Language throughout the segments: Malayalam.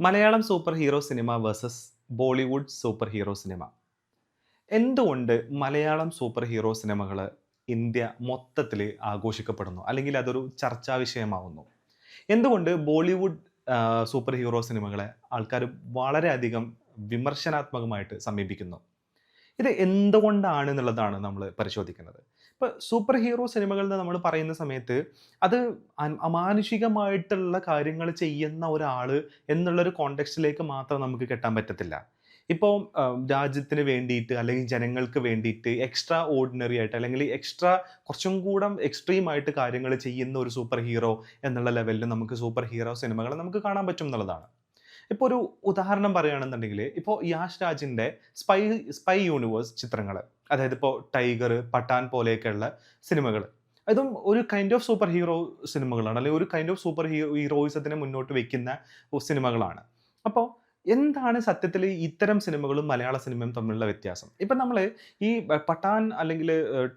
Malayalam super hero cinema versus Bollywood super hero cinema. എന്തുകൊണ്ട് മലയാളം സൂപ്പർ ഹീറോ സിനിമകൾ ഇന്ത്യ മൊത്തത്തിൽ ആഘോഷിക്കപ്പെടുന്നു? അല്ലെങ്കിൽ അതൊരു ചർച്ചാ വിഷയമാവുന്നു? എന്തുകൊണ്ട് ബോളിവുഡ് സൂപ്പർ ഹീറോ സിനിമകളെ ആൾക്കാർ വളരെയധികം വിമർശനാത്മകമായിട്ട് സമീപിക്കുന്നു? ഇത് എന്തുകൊണ്ടാണ് എന്നുള്ളതാണ് നമ്മൾ പരിശോധിക്കുന്നത്. ഇപ്പോൾ സൂപ്പർ ഹീറോ സിനിമകൾ എന്ന് നമ്മൾ പറയുന്ന സമയത്ത് അത് അമാനുഷികമായിട്ടുള്ള കാര്യങ്ങൾ ചെയ്യുന്ന ഒരാൾ എന്നുള്ളൊരു കോണ്ടെക്സ്റ്റിലേക്ക് മാത്രം നമുക്ക് കെട്ടാൻ പറ്റത്തില്ല. ഇപ്പോൾ രാജ്യത്തിന് വേണ്ടിയിട്ട് അല്ലെങ്കിൽ ജനങ്ങൾക്ക് വേണ്ടിയിട്ട് എക്സ്ട്രാ ഓർഡിനറി ആയിട്ട് അല്ലെങ്കിൽ എക്സ്ട്രാ കുറച്ചും കൂടെ എക്സ്ട്രീം ആയിട്ട് കാര്യങ്ങൾ ചെയ്യുന്ന ഒരു സൂപ്പർ ഹീറോ എന്നുള്ള ലെവലിൽ നമുക്ക് സൂപ്പർ ഹീറോ സിനിമകൾ നമുക്ക് കാണാൻ പറ്റും എന്നുള്ളതാണ്. ഇപ്പോൾ ഒരു ഉദാഹരണം പറയുകയാണെന്നുണ്ടെങ്കിൽ ഇപ്പോൾ യാഷ് രാജിന്റെ സ്പൈ സ്പൈ യൂണിവേഴ്സ് ചിത്രങ്ങൾ അതായത് ഇപ്പോൾ ടൈഗർ പട്ടാൻ പോലെയൊക്കെയുള്ള സിനിമകൾ അതും ഒരു കൈൻഡ് ഓഫ് സൂപ്പർ ഹീറോ സിനിമകളാണ് അല്ലെങ്കിൽ ഒരു കൈൻഡ് ഓഫ് സൂപ്പർ ഹീറോ ഹീറോയിസത്തിനെ മുന്നോട്ട് വെക്കുന്ന സിനിമകളാണ്. അപ്പോൾ എന്താണ് സത്യത്തിൽ ഇത്തരം സിനിമകളും മലയാള സിനിമയും തമ്മിലുള്ള വ്യത്യാസം? ഇപ്പം നമ്മൾ ഈ പട്ടാൻ അല്ലെങ്കിൽ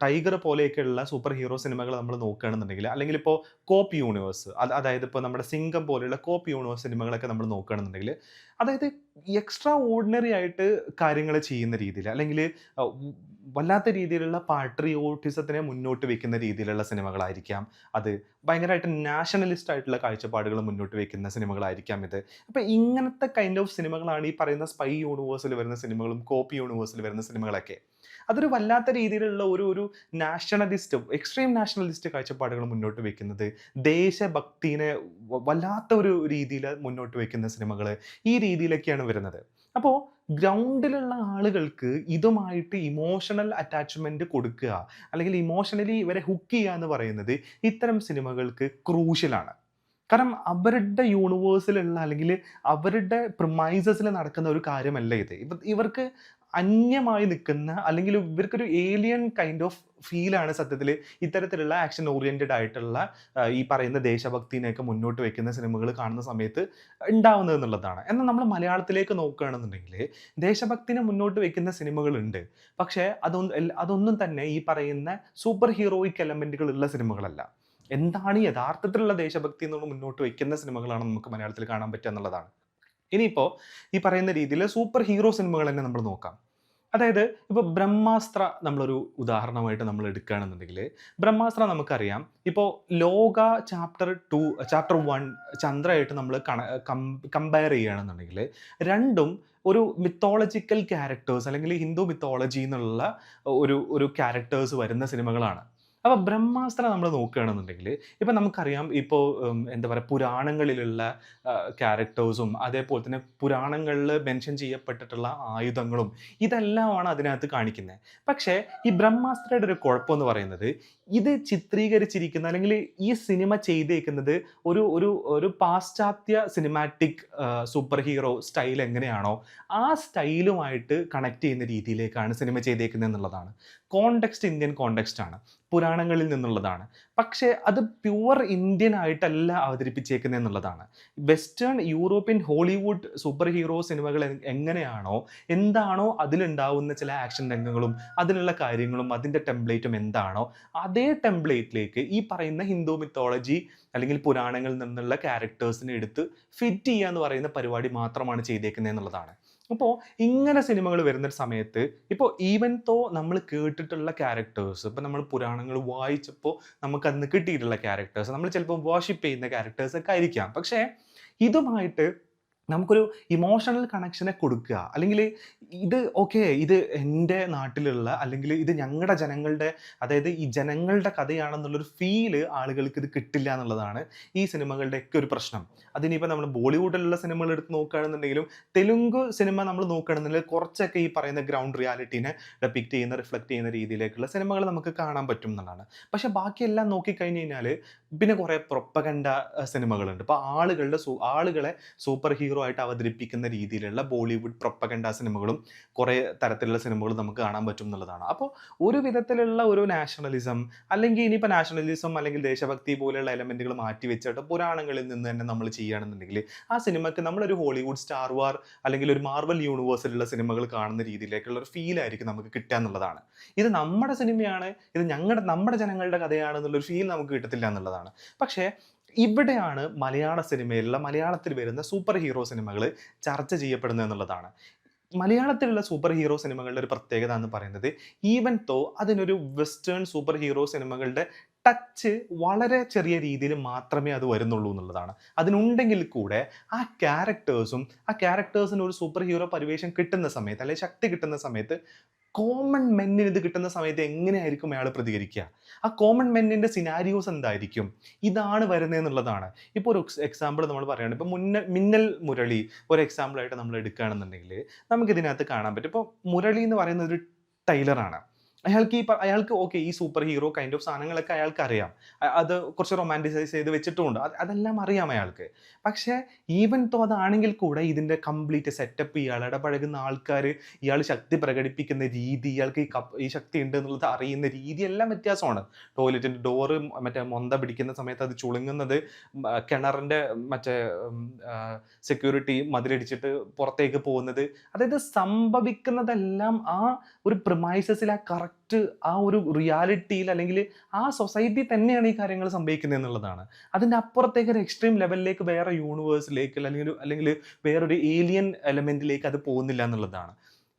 ടൈഗർ പോലെയൊക്കെയുള്ള സൂപ്പർ ഹീറോ സിനിമകൾ നമ്മൾ നോക്കുകയാണെന്നുണ്ടെങ്കിൽ അല്ലെങ്കിൽ ഇപ്പോൾ കോപ്പ് യൂണിവേഴ്സ് അത് അതായത് ഇപ്പോൾ നമ്മുടെ സിംഗം പോലെയുള്ള കോപ്പ് യൂണിവേഴ്സ് സിനിമകളൊക്കെ നമ്മൾ നോക്കുകയാണെന്നുണ്ടെങ്കിൽ അതായത് എക്സ്ട്രാ ഓർഡിനറി ആയിട്ട് കാര്യങ്ങൾ ചെയ്യുന്ന രീതിയിൽ അല്ലെങ്കിൽ വല്ലാത്ത രീതിയിലുള്ള പാട്രിയോട്ടിസത്തിനെ മുന്നോട്ട് വെക്കുന്ന രീതിയിലുള്ള സിനിമകളായിരിക്കാം. അത് ഭയങ്കരമായിട്ട് നാഷണലിസ്റ്റ് ആയിട്ടുള്ള കാഴ്ചപ്പാടുകൾ മുന്നോട്ട് വെക്കുന്ന സിനിമകളായിരിക്കാം ഇത്. അപ്പോൾ ഇങ്ങനത്തെ കൈൻഡ് ഓഫ് സിനിമകളാണ് ഈ പറയുന്ന സ്പൈ യൂണിവേഴ്സിൽ വരുന്ന സിനിമകളും കോപ്പി യൂണിവേഴ്സിൽ വരുന്ന സിനിമകളൊക്കെ. അതൊരു വല്ലാത്ത രീതിയിലുള്ള ഒരു ഒരു നാഷണലിസ്റ്റ് എക്സ്ട്രീം നാഷണലിസ്റ്റ് കാഴ്ചപ്പാടുകൾ മുന്നോട്ട് വെക്കുന്നത് ദേശഭക്തിനെ വല്ലാത്ത ഒരു രീതിയിൽ മുന്നോട്ട് വെക്കുന്ന സിനിമകൾ ഈ രീതിയിലൊക്കെയാണ് വരുന്നത്. അപ്പോൾ ഗ്രൗണ്ടിലുള്ള ആളുകൾക്ക് ഇതുമായിട്ട് ഇമോഷണൽ അറ്റാച്ച്മെന്റ് കൊടുക്കുക അല്ലെങ്കിൽ ഇമോഷണലി ഇവരെ ഹുക്ക് ചെയ്യുക എന്ന് പറയുന്നത് ഇത്തരം സിനിമകൾക്ക് ക്രൂഷ്യലാണ് കാരണം അവരുടെ യൂണിവേഴ്സിലുള്ള അല്ലെങ്കിൽ അവരുടെ പ്രിമൈസസിൽ നടക്കുന്ന ഒരു കാര്യമല്ല ഇത്. ഇവ ഇവർക്ക് അന്യമായി നിൽക്കുന്ന അല്ലെങ്കിൽ ഇവർക്കൊരു ഏലിയൻ കൈൻഡ് ഓഫ് ഫീലാണ് സത്യത്തിൽ ഇത്തരത്തിലുള്ള ആക്ഷൻ ഓറിയന്റഡ് ആയിട്ടുള്ള ഈ പറയുന്ന ദേശഭക്തിനെയൊക്കെ മുന്നോട്ട് വെക്കുന്ന സിനിമകൾ കാണുന്ന സമയത്ത് ഉണ്ടാവുന്നത് എന്നുള്ളതാണ്. എന്നാൽ നമ്മൾ മലയാളത്തിലേക്ക് നോക്കുകയാണെന്നുണ്ടെങ്കിൽ ദേശഭക്തിനെ മുന്നോട്ട് വെക്കുന്ന സിനിമകളുണ്ട് പക്ഷേ അതൊന്നും അതൊന്നും തന്നെ ഈ പറയുന്ന സൂപ്പർ ഹീറോയിക് എലമെന്റുകൾ ഉള്ള സിനിമകളല്ല. എന്താണ് യഥാർത്ഥത്തിലുള്ള ദേശഭക്തി എന്നുള്ള മുന്നോട്ട് വയ്ക്കുന്ന സിനിമകളാണ് നമുക്ക് മലയാളത്തിൽ കാണാൻ പറ്റുക എന്നുള്ളതാണ്. ഇനിയിപ്പോൾ ഈ പറയുന്ന രീതിയിൽ സൂപ്പർ ഹീറോ സിനിമകൾ തന്നെ നമ്മൾ നോക്കാം. അതായത് ഇപ്പോൾ ബ്രഹ്മാസ്ത്ര നമ്മളൊരു ഉദാഹരണമായിട്ട് നമ്മൾ എടുക്കുകയാണെന്നുണ്ടെങ്കിൽ ബ്രഹ്മാസ്ത്ര നമുക്കറിയാം. ഇപ്പോൾ Lokah chapter two chapter one ചന്ദ്രയായിട്ട് നമ്മൾ കണ കമ്പയർ ചെയ്യുകയാണെന്നുണ്ടെങ്കിൽ രണ്ടും ഒരു മിത്തോളജിക്കൽ ക്യാരക്ടേഴ്സ് അല്ലെങ്കിൽ ഹിന്ദു മിത്തോളജി എന്നുള്ള ഒരു ഒരു ക്യാരക്ടേഴ്സ് വരുന്ന സിനിമകളാണ് അപ്പോൾ ബ്രഹ്മാസ്ത്ര നമ്മൾ നോക്കുകയാണെന്നുണ്ടെങ്കിൽ ഇപ്പം നമുക്കറിയാം ഇപ്പോൾ എന്താ പറയുക പുരാണങ്ങളിലുള്ള ക്യാരക്ടേഴ്സും അതേപോലെ തന്നെ പുരാണങ്ങളിൽ മെൻഷൻ ചെയ്യപ്പെട്ടിട്ടുള്ള ആയുധങ്ങളും ഇതെല്ലാമാണ് അതിനകത്ത് കാണിക്കുന്നത് പക്ഷേ ഈ ബ്രഹ്മാസ്ത്രയുടെ ഒരു കുഴപ്പമെന്ന് പറയുന്നത് ഇത് ചിത്രീകരിച്ചിരിക്കുന്ന അല്ലെങ്കിൽ ഈ സിനിമ ചെയ്തേക്കുന്നത് ഒരു ഒരു ഒരു പാശ്ചാത്യ സിനിമാറ്റിക് സൂപ്പർ ഹീറോ സ്റ്റൈൽ എങ്ങനെയാണോ ആ സ്റ്റൈലുമായിട്ട് കണക്ട് ചെയ്യുന്ന രീതിയിലേക്കാണ് സിനിമ ചെയ്തേക്കുന്നത് എന്നുള്ളതാണ് കോണ്ടെക്സ്റ്റ് ഇന്ത്യൻ കോണ്ടെക്സ്റ്റ് ആണ് പുരാണങ്ങളിൽ നിന്നുള്ളതാണ്. പക്ഷേ അത് പ്യുവർ ഇന്ത്യൻ ആയിട്ടല്ല അവതരിപ്പിച്ചേക്കുന്നത് എന്നുള്ളതാണ്. Western European Hollywood super hero സിനിമകൾ എങ്ങനെയാണോ എന്താണോ അതിലുണ്ടാവുന്ന ചില ആക്ഷൻ രംഗങ്ങളും അതിലുള്ള കാര്യങ്ങളും അതിന്റെ ടെംപ്ലേറ്റും എന്താണോ അതേ ടെംപ്ലേറ്റിലേക്ക് ഈ പറയുന്ന ഹിന്ദു മിത്തോളജി അല്ലെങ്കിൽ പുരാണങ്ങളിൽ നിന്നുള്ള ക്യാരക്ടേഴ്സിനെ എടുത്ത് ഫിറ്റ് ചെയ്യുക എന്ന് പറയുന്ന പരിപാടി മാത്രമാണ് ചെയ്തേക്കുന്നത് എന്നുള്ളതാണ്. അപ്പോൾ ഇങ്ങനെ സിനിമകൾ വരുന്ന സമയത്ത് ഇപ്പോൾ ഈവൻ തോ നമ്മൾ കേട്ടിട്ടുള്ള ക്യാരക്ടേഴ്സ് ഇപ്പോൾ നമ്മൾ പുരാണങ്ങൾ വായിച്ചപ്പോൾ നമുക്ക് അന്ന് കിട്ടിയിട്ടുള്ള ക്യാരക്ടേഴ്സ് നമ്മൾ ചിലപ്പോൾ വാഷിപ്പ് ചെയ്യുന്ന ക്യാരക്ടേഴ്സ് ഒക്കെ ആയിരിക്കാം. പക്ഷേ ഇതുമായിട്ട് നമുക്കൊരു ഇമോഷണൽ കണക്ഷനെ കൊടുക്കുക. അല്ലെങ്കിൽ ഇത് ഓക്കെ ഇത് എന്റെ നാട്ടിലുള്ള അല്ലെങ്കിൽ ഇത് ഞങ്ങളുടെ ജനങ്ങളുടെ അതായത് ഈ ജനങ്ങളുടെ കഥയാണെന്നുള്ളൊരു ഫീൽ ആളുകൾക്ക് ഇത് കിട്ടില്ല എന്നുള്ളതാണ് ഈ സിനിമകളുടെയൊക്കെ ഒരു പ്രശ്നം. അതിനിപ്പോൾ നമ്മൾ ബോളിവുഡിലുള്ള സിനിമകൾ എടുത്ത് നോക്കുകയാണെന്നുണ്ടെങ്കിലും തെലുങ്ക് സിനിമ നമ്മൾ നോക്കുകയാണെന്നുണ്ടെങ്കിൽ കുറച്ചൊക്കെ ഈ പറയുന്ന ഗ്രൗണ്ട് റിയാലിറ്റീനെ ഡെപ്പിക്റ്റ് ചെയ്യുന്ന റിഫ്ലക്റ്റ് ചെയ്യുന്ന രീതിയിലേക്കുള്ള സിനിമകൾ നമുക്ക് കാണാൻ പറ്റും എന്നുള്ളതാണ്. പക്ഷെ ബാക്കിയെല്ലാം നോക്കിക്കഴിഞ്ഞ് കഴിഞ്ഞാൽ പിന്നെ കുറേ പ്രൊപ്പകണ്ട സിനിമകളുണ്ട്. ഇപ്പോൾ ആളുകളുടെ ആളുകളെ സൂപ്പർ ഹീറോ ആയിട്ട് അവതരിപ്പിക്കുന്ന രീതിയിലുള്ള ബോളിവുഡ് പ്രൊപ്പകണ്ട സിനിമകളും കുറേ തരത്തിലുള്ള സിനിമകളും നമുക്ക് കാണാൻ പറ്റും എന്നുള്ളതാണ്. അപ്പോൾ ഒരു വിധത്തിലുള്ള ഒരു നാഷണലിസം അല്ലെങ്കിൽ ഇനിയിപ്പോൾ നാഷണലിസം അല്ലെങ്കിൽ ദേശഭക്തി പോലെയുള്ള എലമെന്റുകൾ മാറ്റി വെച്ചിട്ട് പുരാണങ്ങളിൽ നിന്ന് തന്നെ നമ്മൾ ചെയ്യുകയാണെന്നുണ്ടെങ്കിൽ ആ സിനിമയ്ക്ക് നമ്മളൊരു ഹോളിവുഡ് സ്റ്റാർ വാർ അല്ലെങ്കിൽ ഒരു മാർവൽ യൂണിവേഴ്സിലുള്ള സിനിമകൾ കാണുന്ന രീതിയിലേക്കുള്ള ഒരു ഫീൽ ആയിരിക്കും നമുക്ക് കിട്ടുക എന്നുള്ളതാണ്. ഇത് നമ്മുടെ സിനിമയാണ് ഇത് ഞങ്ങളുടെ നമ്മുടെ ജനങ്ങളുടെ കഥയാണ് എന്നുള്ളൊരു ഫീൽ നമുക്ക് കിട്ടത്തില്ല എന്നുള്ളതാണ്. പക്ഷേ ഇവിടെയാണ് മലയാള സിനിമയിലുള്ള മലയാളത്തിൽ വരുന്ന സൂപ്പർ ഹീറോ സിനിമകൾ ചർച്ച ചെയ്യപ്പെടുന്നത് എന്നുള്ളതാണ്. മലയാളത്തിലുള്ള സൂപ്പർ ഹീറോ സിനിമകളുടെ ഒരു പ്രത്യേകത എന്ന് പറയുന്നത് ഈവൻ തോ അതിനൊരു വെസ്റ്റേൺ സൂപ്പർ ഹീറോ സിനിമകളുടെ ടച്ച് വളരെ ചെറിയ രീതിയിൽ മാത്രമേ അത് വരുന്നുള്ളൂ എന്നുള്ളതാണ്. അതിനുണ്ടെങ്കിൽ കൂടെ ആ ക്യാരക്ടേഴ്സും ആ ക്യാരക്ടേഴ്സിന് ഒരു സൂപ്പർ ഹീറോ പരിവേഷം കിട്ടുന്ന സമയത്ത് അല്ലെങ്കിൽ ശക്തി കിട്ടുന്ന സമയത്ത് കോമൺ മെന്നിന് ഇത് കിട്ടുന്ന സമയത്ത് എങ്ങനെയായിരിക്കും അയാൾ പ്രതികരിക്കുക? ആ കോമൺ മെന്നിന്റെ സിനാരിയോസ് എന്തായിരിക്കും? ഇതാണ് വരുന്നത് എന്നുള്ളതാണ് ഇപ്പോൾ ഒരു എക്സാമ്പിൾ നമ്മൾ പറയുകയാണ്. ഇപ്പോൾ മുന്നൽ മിന്നൽ മുരളി ഒരു എക്സാമ്പിൾ ആയിട്ട് നമ്മൾ എടുക്കുകയാണെന്നുണ്ടെങ്കിൽ നമുക്ക് ഇതിനകത്ത് കാണാൻ പറ്റും. ഇപ്പോൾ മുരളി എന്ന് പറയുന്നത് ഒരു ടൈലറാണ്. അയാൾക്ക് ഈ അയാൾക്ക് ഓക്കെ ഈ സൂപ്പർ ഹീറോ കൈൻഡ് ഓഫ് സാധനങ്ങളൊക്കെ അയാൾക്ക് അറിയാം. അത് കുറച്ച് റൊമാന്റിസൈസ് ചെയ്ത് വെച്ചിട്ടുമുണ്ട് അത് അതെല്ലാം അറിയാം അയാൾക്ക്. പക്ഷേ ഈവൻ തോ അതാണെങ്കിൽ കൂടെ ഇതിന്റെ കംപ്ലീറ്റ് സെറ്റപ്പ് ഇയാൾ ഇടപഴകുന്ന ആൾക്കാർ ഇയാൾ ശക്തി പ്രകടിപ്പിക്കുന്ന രീതി ഇയാൾക്ക് ഈ കപ്പ് ഈ ശക്തി ഉണ്ട് എന്നുള്ളത് അറിയുന്ന രീതി എല്ലാം വ്യത്യാസമാണ്. ടോയ്ലറ്റിന്റെ ഡോറ് മറ്റേ മൊന്ത പിടിക്കുന്ന സമയത്ത് അത് ചുളുങ്ങുന്നത് കിണറിന്റെ മറ്റേ സെക്യൂരിറ്റി മതിലടിച്ചിട്ട് പുറത്തേക്ക് പോകുന്നത്. അതായത് സംഭവിക്കുന്നതെല്ലാം ആ ഒരു പ്രിമൈസസിൽ ആ കറക്റ്റ് ആ ഒരു റിയാലിറ്റിയിൽ അല്ലെങ്കിൽ ആ സൊസൈറ്റി തന്നെയാണ് ഈ കാര്യങ്ങൾ സംഭവിക്കുന്നത് എന്നുള്ളതാണ്. അതിന്റെ അപ്പുറത്തേക്ക് ഒരു എക്സ്ട്രീം ലെവലിലേക്ക് വേറെ യൂണിവേഴ്സിലേക്ക് അല്ലെങ്കിൽ അല്ലെങ്കിൽ വേറൊരു ഏലിയൻ എലമെന്റിലേക്ക് അത് പോകുന്നില്ല എന്നുള്ളതാണ്.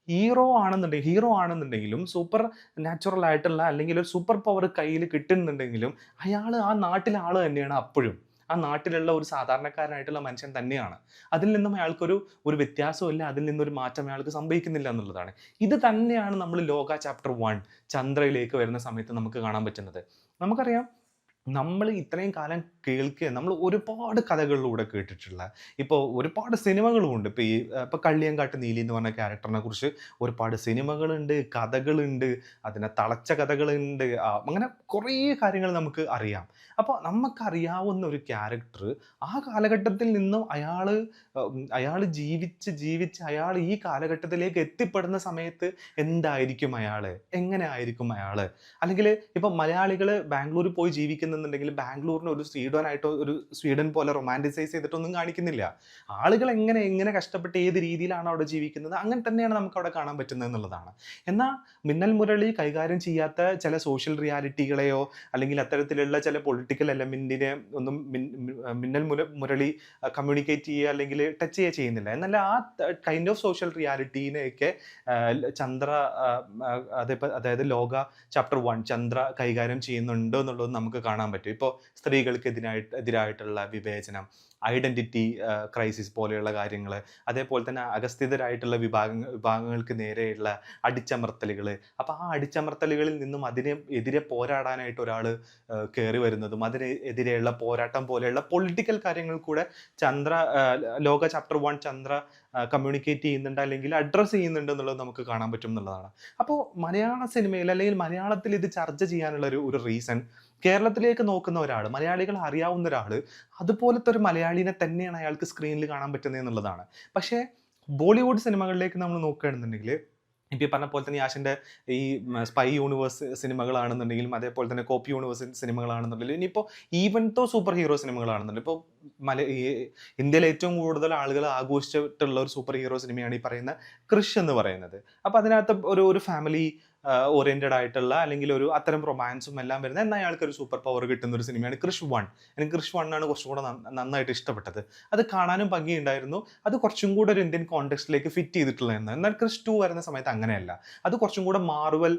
ഹീറോ ആണെന്നുണ്ടെങ്കിൽ ഹീറോ ആണെന്നുണ്ടെങ്കിലും സൂപ്പർ നാച്ചുറൽ ആയിട്ടുള്ള അല്ലെങ്കിൽ ഒരു സൂപ്പർ പവർ കയ്യിൽ കിട്ടുന്നുണ്ടെങ്കിലും അയാൾ ആ നാട്ടിലെ ആൾ തന്നെയാണ് അപ്പോഴും. ആ നാട്ടിലുള്ള ഒരു സാധാരണക്കാരനായിട്ടുള്ള മനുഷ്യൻ തന്നെയാണ്. അതിൽ നിന്നും അയാൾക്കൊരു ഒരു വ്യത്യാസമില്ല അതിൽ നിന്നൊരു മാറ്റം അയാൾക്ക് സംഭവിക്കുന്നില്ല എന്നുള്ളതാണ്. ഇത് തന്നെയാണ് നമ്മൾ ലോക ചാപ്റ്റർ വൺ ചന്ദ്രയിലേക്ക് വരുന്ന സമയത്ത് നമുക്ക് കാണാൻ പറ്റുന്നത്. നമുക്കറിയാം നമ്മൾ ഇത്രയും കാലം കേൾക്കുക നമ്മൾ ഒരുപാട് കഥകളിലൂടെ കേട്ടിട്ടുള്ള ഇപ്പോൾ ഒരുപാട് സിനിമകളുമുണ്ട്. ഇപ്പോൾ ഈ ഇപ്പോൾ കള്ളിയങ്കാട്ട് നീലി എന്ന് പറഞ്ഞ ക്യാരക്ടറിനെ കുറിച്ച് ഒരുപാട് സിനിമകളുണ്ട് കഥകളുണ്ട് അതിനെ തളച്ച കഥകളുണ്ട് അങ്ങനെ കുറേ കാര്യങ്ങൾ നമുക്ക് അറിയാം. അപ്പോൾ നമുക്കറിയാവുന്ന ഒരു ക്യാരക്ടർ ആ കാലഘട്ടത്തിൽ നിന്നും അയാൾ അയാൾ ജീവിച്ച് ജീവിച്ച് അയാൾ ഈ കാലഘട്ടത്തിലേക്ക് എത്തിപ്പെടുന്ന സമയത്ത് എന്തായിരിക്കും അയാൾ എങ്ങനെ ആയിരിക്കും അയാൾ അല്ലെങ്കിൽ ഇപ്പം മലയാളികൾ ബാംഗ്ലൂർ പോയി ജീവിക്കുന്നുണ്ടെങ്കിൽ ബാംഗ്ലൂരിന് ഒരു സ്വീഡനായിട്ടോ ഒരു സ്വീഡൻ പോലെ റൊമാന്റിസൈസ് ചെയ്തിട്ടൊന്നും കാണിക്കുന്നില്ല. ആളുകൾ എങ്ങനെ എങ്ങനെ കഷ്ടപ്പെട്ട് ഏത് രീതിയിലാണ് അവിടെ ജീവിക്കുന്നത് അങ്ങനെ തന്നെയാണ് നമുക്ക് അവിടെ കാണാൻ പറ്റുന്നത് എന്നുള്ളതാണ്. എന്നാൽ മിന്നൽ മുരളി കൈകാര്യം ചെയ്യാത്ത ചില സോഷ്യൽ റിയാലിറ്റികളെയോ അല്ലെങ്കിൽ അത്തരത്തിലുള്ള ചില പൊളിറ്റിക്കൽ എലമെന്റിനെ ഒന്നും മിന്നൽ മുര മുരളി കമ്മ്യൂണിക്കേറ്റ് ചെയ്യുക അല്ലെങ്കിൽ ടച്ച് ചെയ്യുക ചെയ്യുന്നില്ല. എന്നാൽ ആ കൈൻഡ് ഓഫ് സോഷ്യൽ റിയാലിറ്റീനെയൊക്കെ ചന്ദ്ര ആ, അതായത് ലോക ചാപ്റ്റർ വൺ ചന്ദ്ര കൈകാര്യം ചെയ്യുന്നുണ്ട് എന്നുള്ളത് നമുക്ക് കാണാൻ പറ്റും. ഇപ്പോൾ സ്ത്രീകൾക്ക് എതിരായിട്ട് എതിരായിട്ടുള്ള വിവേചനം ഐഡന്റിറ്റി ക്രൈസിസ് പോലെയുള്ള കാര്യങ്ങൾ അതേപോലെ തന്നെ അഗസ്ഥിതരായിട്ടുള്ള വിഭാഗങ്ങൾ വിഭാഗങ്ങൾക്ക് നേരെയുള്ള അടിച്ചമർത്തലുകൾ അപ്പോൾ ആ അടിച്ചമർത്തലുകളിൽ നിന്നും അതിനെ എതിരെ പോരാടാനായിട്ട് ഒരാൾ കയറി വരുന്നതും അതിനെതിരെയുള്ള പോരാട്ടം പോലെയുള്ള പൊളിറ്റിക്കൽ കാര്യങ്ങൾ കൂടെ ചന്ദ്ര ലോക ചാപ്റ്റർ വൺ ചന്ദ്ര കമ്മ്യൂണിക്കേറ്റ് ചെയ്യുന്നുണ്ട് അല്ലെങ്കിൽ അഡ്രസ്സ് ചെയ്യുന്നുണ്ട് എന്നുള്ളത് നമുക്ക് കാണാൻ പറ്റും എന്നുള്ളതാണ്. അപ്പോൾ മലയാള സിനിമയിൽ അല്ലെങ്കിൽ മലയാളത്തിൽ ഇത് ചർച്ച ചെയ്യാനുള്ള ഒരു ഒരു റീസൺ കേരളത്തിലേക്ക് നോക്കുന്ന ഒരാൾ മലയാളികൾ അറിയാവുന്ന ഒരാൾ അതുപോലത്തെ ഒരു മലയാളിനെ തന്നെയാണ് അയാൾക്ക് സ്ക്രീനിൽ കാണാൻ പറ്റുന്നത് എന്നുള്ളതാണ്. പക്ഷേ ബോളിവുഡ് സിനിമകളിലേക്ക് നമ്മൾ നോക്കുകയാണെന്നുണ്ടെങ്കിൽ ഇപ്പോൾ പറഞ്ഞ പോലെ തന്നെ യാഷിന്റെ ഈ സ്പൈ യൂണിവേഴ്സ് സിനിമകളാണെന്നുണ്ടെങ്കിലും അതേപോലെ തന്നെ കോപ്പി യൂണിവേഴ്സ് സിനിമകളാണെന്നുണ്ടെങ്കിലും ഇനിയിപ്പോൾ ഈവൻ തോ സൂപ്പർ ഹീറോ സിനിമകളാണെന്നുണ്ടെങ്കിൽ ഇപ്പോൾ മല ഈ ഇന്ത്യയിൽ ഏറ്റവും കൂടുതൽ ആളുകൾ ആഘോഷിച്ചിട്ടുള്ള ഒരു സൂപ്പർ ഹീറോ സിനിമയാണ് ഈ പറയുന്ന ക്രിഷ് എന്ന് പറയുന്നത്. അപ്പോൾ അതിനകത്ത് ഒരു ഒരു ഫാമിലി ഓറിയന്റഡ് ആയിട്ടുള്ള അല്ലെങ്കിൽ ഒരു അത്തരം റൊമാൻസും എല്ലാം വരുന്ന എന്നാൽ അയാൾക്ക് ഒരു സൂപ്പർ പവർ കിട്ടുന്ന ഒരു സിനിമയാണ് ക്രിഷ് വൺ എനിക്ക് ക്രിഷ് വൺ ആണ് കുറച്ചും കൂടെ നന്നായിട്ട് ഇഷ്ടപ്പെട്ടത്. അത് കാണാനും ഭംഗിയുണ്ടായിരുന്നു. അത് കുറച്ചും കൂടെ ഒരു ഇന്ത്യൻ കോണ്ടെക്സ്റ്റിലേക്ക് ഫിറ്റ് ചെയ്തിട്ടുള്ള എന്നാൽ ക്രിഷ് ടു വരുന്ന സമയത്ത് അങ്ങനെയല്ല. അത് കുറച്ചും കൂടെ മാർവൽ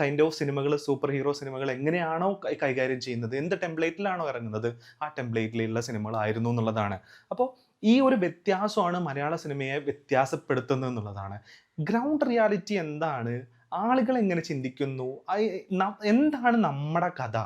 കൈൻഡ് ഓഫ് സിനിമകൾ സൂപ്പർ ഹീറോ സിനിമകൾ എങ്ങനെയാണോ കൈകാര്യം ചെയ്യുന്നത് എന്ത് ടെംപ്ലേറ്റിലാണോ ഇറങ്ങുന്നത് ആ ടെംപ്ലേറ്റിലുള്ള സിനിമകളായിരുന്നു എന്നുള്ളതാണ്. അപ്പോൾ ഈ ഒരു വ്യത്യാസമാണ് മലയാള സിനിമയെ വ്യത്യാസപ്പെടുത്തുന്നത് എന്നുള്ളതാണ്. ഗ്രൗണ്ട് റിയാലിറ്റി എന്താണ്? ആളുകൾ എങ്ങനെ ചിന്തിക്കുന്നു? എന്താണ് നമ്മുടെ കഥ?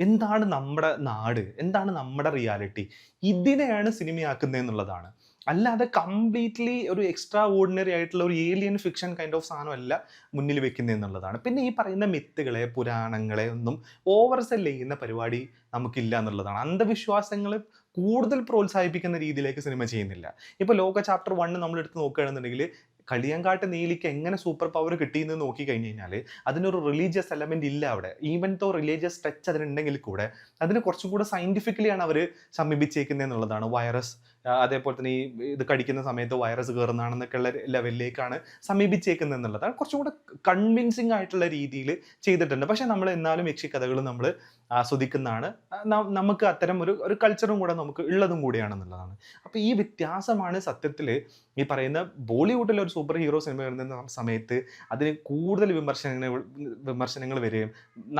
എന്താണ് നമ്മുടെ നാട്? എന്താണ് നമ്മുടെ റിയാലിറ്റി ഇതിനെയാണ് സിനിമയാക്കുന്നത് എന്നുള്ളതാണ്. അല്ലാതെ കംപ്ലീറ്റ്ലി ഒരു എക്സ്ട്രാ ഓർഡിനറി ആയിട്ടുള്ള ഒരു ഏലിയൻ ഫിക്ഷൻ കൈൻഡ് ഓഫ് സാധനമല്ല മുന്നിൽ വെക്കുന്നത് എന്നുള്ളതാണ്. പിന്നെ ഈ പറയുന്ന മിത്തുകളെ പുരാണങ്ങളെ ഒന്നും ഓവർ സെല്ല് ചെയ്യുന്ന പരിപാടി നമുക്കില്ല എന്നുള്ളതാണ്. അന്ധവിശ്വാസങ്ങൾ കൂടുതൽ പ്രോത്സാഹിപ്പിക്കുന്ന രീതിയിലേക്ക് സിനിമ ചെയ്യുന്നില്ല. ഇപ്പോൾ ലോക ചാപ്റ്റർ വണ്ണ് നമ്മൾ എടുത്ത് നോക്കുകയാണെന്നുണ്ടെങ്കിൽ കളിയങ്കാട്ട് നീലിക്ക് എങ്ങനെ സൂപ്പർ പവർ കിട്ടിയെന്ന് നോക്കി കഴിഞ്ഞ് കഴിഞ്ഞാൽ അതിനൊരു റിലീജിയസ് എലമെന്റ് ഇല്ല അവിടെ. ഈവൻ തോ റിലീജിയസ് ടച്ച് അതിനുണ്ടെങ്കിൽ കൂടെ അതിന് കുറച്ചും കൂടെ സയന്റിഫിക്കലി ആണ് അവർ സമീപിച്ചേക്കുന്നത് എന്നുള്ളതാണ് വൈറസ് അതേപോലെ തന്നെ ഈ ഇത് കടിക്കുന്ന സമയത്ത് വൈറസ് കയറുന്നതാണെന്നൊക്കെയുള്ള ലെവലിലേക്കാണ് സമീപിച്ചേക്കുന്നത് എന്നുള്ളതാണ് കുറച്ചും കൂടെ കൺവിൻസിങ് ആയിട്ടുള്ള രീതിയിൽ ചെയ്തിട്ടുണ്ട്. പക്ഷെ നമ്മൾ എന്നാലും യക്ഷിക്കഥകൾ നമ്മൾ ആസ്വദിക്കുന്നതാണ്. നമുക്ക് അത്തരം ഒരു ഒരു കൾച്ചറും കൂടെ നമുക്ക് ഉള്ളതും കൂടിയാണെന്നുള്ളതാണ്. അപ്പോൾ ഈ വ്യത്യാസമാണ് സത്യത്തിൽ ഈ പറയുന്ന ബോളിവുഡിലെ ഒരു സൂപ്പർ ഹീറോ സിനിമ വരുന്ന സമയത്ത് അതിന് കൂടുതൽ വിമർശനങ്ങൾ വിമർശനങ്ങൾ വരികയും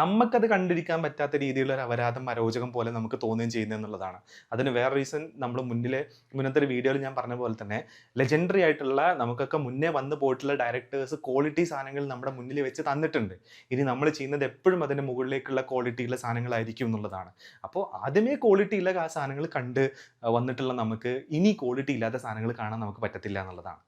നമുക്കത് കണ്ടിരിക്കാൻ പറ്റാത്ത രീതിയിലുള്ള ഒരു അപരാധം അരോചകം പോലെ നമുക്ക് തോന്നുകയും ചെയ്യുന്നത് എന്നുള്ളതാണ്. അതിന് വേറെ റീസൺ നമ്മൾ മുന്നിലെ മുന്നത്തെ ഒരു വീഡിയോയിൽ ഞാൻ പറഞ്ഞ പോലെ തന്നെ ലെജൻഡറി ആയിട്ടുള്ള നമുക്കൊക്കെ മുന്നേ വന്നു പോയിട്ടുള്ള ഡയറക്ടേഴ്സ് ക്വാളിറ്റി സാധനങ്ങൾ നമ്മുടെ മുന്നിൽ വെച്ച് തന്നിട്ടുണ്ട്. ഇനി നമ്മൾ ചെയ്യുന്നത് എപ്പോഴും അതിന്റെ മുകളിലേക്കുള്ള ക്വാളിറ്റിയുള്ള സാധനങ്ങളായിരിക്കും എന്നുള്ളതാണ്. അപ്പോൾ ആദ്യമേ ക്വാളിറ്റി ആ സാധനങ്ങൾ കണ്ട് വന്നിട്ടുള്ള നമുക്ക് ഇനി ക്വാളിറ്റി ഇല്ലാത്ത സാധനങ്ങൾ കാണാൻ നമുക്ക് പറ്റത്തില്ല എന്നുള്ളതാണ്.